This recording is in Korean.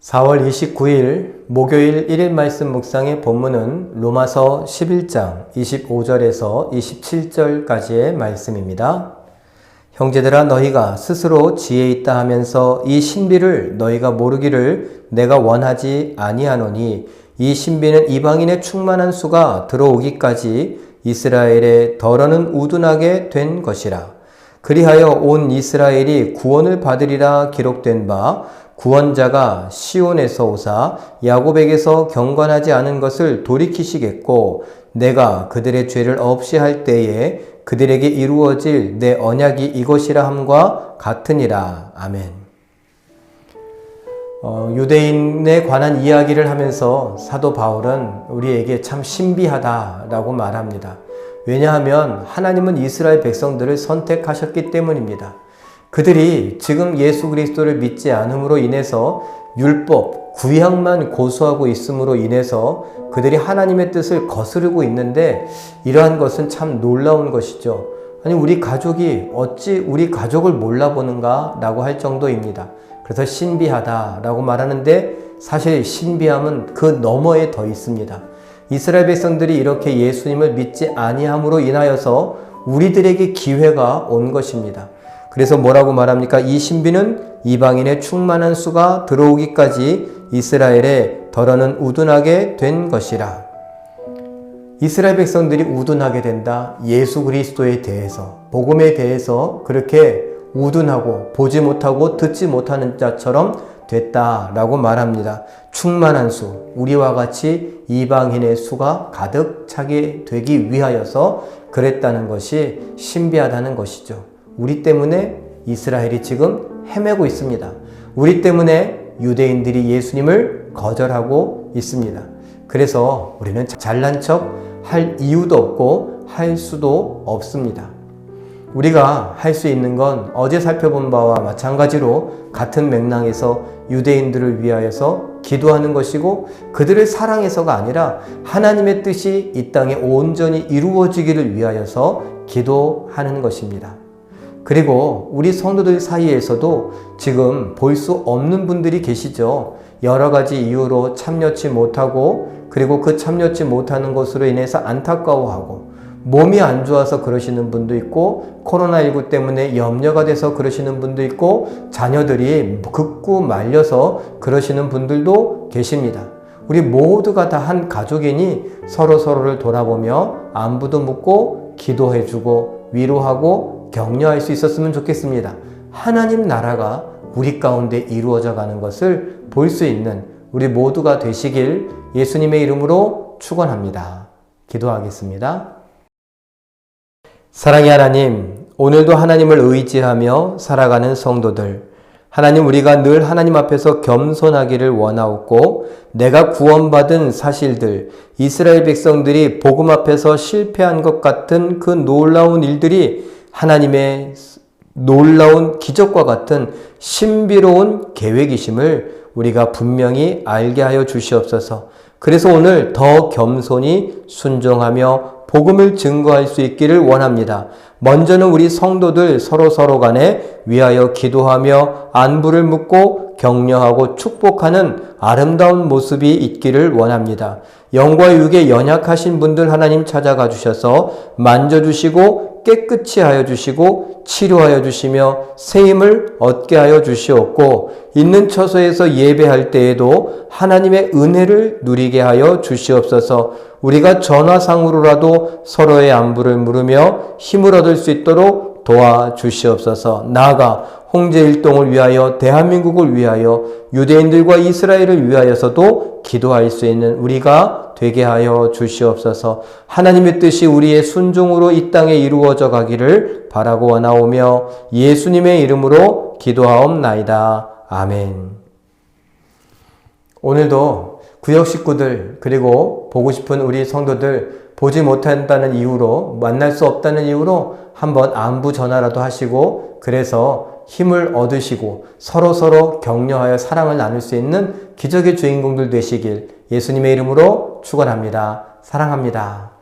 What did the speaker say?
4월 29일 목요일 1일 말씀 묵상의 본문은 로마서 11장 25절에서 27절까지의 말씀입니다. 형제들아 너희가 스스로 지혜 있다 하면서 이 신비를 너희가 모르기를 내가 원하지 아니하노니 이 신비는 이방인의 충만한 수가 들어오기까지 이스라엘의 덜어는 우둔하게 된 것이라. 그리하여 온 이스라엘이 구원을 받으리라 기록된 바 구원자가 시온에서 오사 야곱에게서 경건하지 않은 것을 돌이키시겠고 내가 그들의 죄를 없이 할 때에 그들에게 이루어질 내 언약이 이것이라 함과 같으니라. 아멘. 어, 유대인에 관한 이야기를 하면서 사도 바울은 우리에게 참 신비하다라고 말합니다. 왜냐하면 하나님은 이스라엘 백성들을 선택하셨기 때문입니다. 그들이 지금 예수 그리스도를 믿지 않음으로 인해서 율법, 구약만 고수하고 있음으로 인해서 그들이 하나님의 뜻을 거스르고 있는데 이러한 것은 참 놀라운 것이죠. 아니, 우리 가족이 어찌 우리 가족을 몰라보는가? 라고 할 정도입니다. 그래서 신비하다라고 말하는데 사실 신비함은 그 너머에 더 있습니다. 이스라엘 백성들이 이렇게 예수님을 믿지 아니함으로 인하여서 우리들에게 기회가 온 것입니다. 그래서 뭐라고 말합니까? 이 신비는 이방인의 충만한 수가 들어오기까지 이스라엘에 덜어는 우둔하게 된 것이라. 이스라엘 백성들이 우둔하게 된다. 예수 그리스도에 대해서, 복음에 대해서 그렇게 우둔하고 보지 못하고 듣지 못하는 자처럼 됐다라고 말합니다. 충만한 수, 우리와 같이 이방인의 수가 가득 차게 되기 위하여서 그랬다는 것이 신비하다는 것이죠. 우리 때문에 이스라엘이 지금 헤매고 있습니다. 우리 때문에 유대인들이 예수님을 거절하고 있습니다. 그래서 우리는 잘난 척 할 이유도 없고 할 수도 없습니다. 우리가 할 수 있는 건 어제 살펴본 바와 마찬가지로 같은 맥락에서 유대인들을 위하여서 기도하는 것이고 그들을 사랑해서가 아니라 하나님의 뜻이 이 땅에 온전히 이루어지기를 위하여서 기도하는 것입니다. 그리고 우리 성도들 사이에서도 지금 볼 수 없는 분들이 계시죠. 여러 가지 이유로 참여치 못하고 그리고 그 참여치 못하는 것으로 인해서 안타까워하고 몸이 안 좋아서 그러시는 분도 있고 코로나19 때문에 염려가 돼서 그러시는 분도 있고 자녀들이 극구 말려서 그러시는 분들도 계십니다. 우리 모두가 다 한 가족이니 서로 서로를 돌아보며 안부도 묻고 기도해주고 위로하고 격려할 수 있었으면 좋겠습니다. 하나님 나라가 우리 가운데 이루어져 가는 것을 볼 수 있는 우리 모두가 되시길 예수님의 이름으로 축원합니다. 기도하겠습니다. 사랑의 하나님, 오늘도 하나님을 의지하며 살아가는 성도들, 하나님 우리가 늘 하나님 앞에서 겸손하기를 원하옵고 내가 구원받은 사실들, 이스라엘 백성들이 복음 앞에서 실패한 것 같은 그 놀라운 일들이 하나님의 놀라운 기적과 같은 신비로운 계획이심을 우리가 분명히 알게 하여 주시옵소서. 그래서 오늘 더 겸손히 순종하며 복음을 증거할 수 있기를 원합니다. 먼저는 우리 성도들 서로 서로 간에 위하여 기도하며 안부를 묻고 격려하고 축복하는 아름다운 모습이 있기를 원합니다. 영과 육에 연약하신 분들 하나님 찾아가 주셔서 만져주시고 깨끗이 하여 주시고 치료하여 주시며 새 힘을 얻게 하여 주시옵고 있는 처소에서 예배할 때에도 하나님의 은혜를 누리게 하여 주시옵소서. 우리가 전화상으로라도 서로의 안부를 물으며 힘을 얻을 수 있도록 도와주시옵소서 나아가 홍제 일동을 위하여 대한민국을 위하여 유대인들과 이스라엘을 위하여서도 기도할 수 있는 우리가 되게 하여 주시옵소서. 하나님의 뜻이 우리의 순종으로 이 땅에 이루어져 가기를 바라고 원하오며 예수님의 이름으로 기도하옵나이다. 아멘. 오늘도 구역 식구들 그리고 보고 싶은 우리 성도들 보지 못한다는 이유로 만날 수 없다는 이유로 한번 안부 전화라도 하시고 그래서 힘을 얻으시고 서로 서로 격려하여 사랑을 나눌 수 있는 기적의 주인공들 되시길 예수님의 이름으로 축원합니다. 사랑합니다.